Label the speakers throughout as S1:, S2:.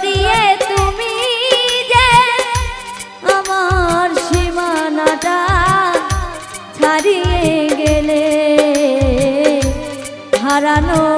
S1: জড়িয়ে তুমি যে আমার সীমানাটা ছাড়িয়ে গেলে হারানো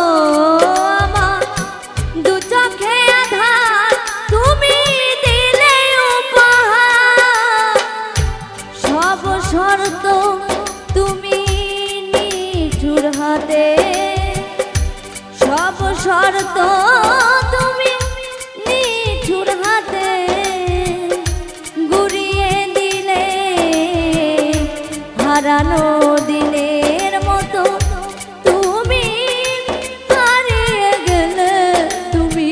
S1: হাতে সব শর্ত তুমি নিঠুর হাতে গুড়িয়ে দিলে, হারানো দিনের মতো তুমি হারিয়ে গেলে, তুমি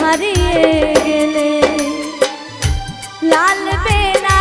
S1: হারিয়ে গেলে। লাল বেনারসি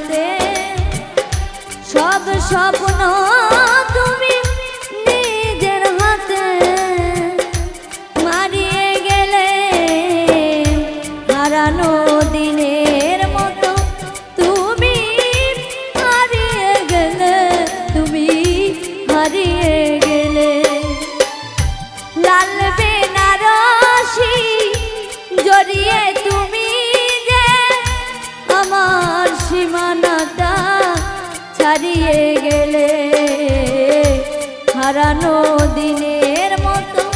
S1: রাতে সব স্বপ্ন দিনের মতো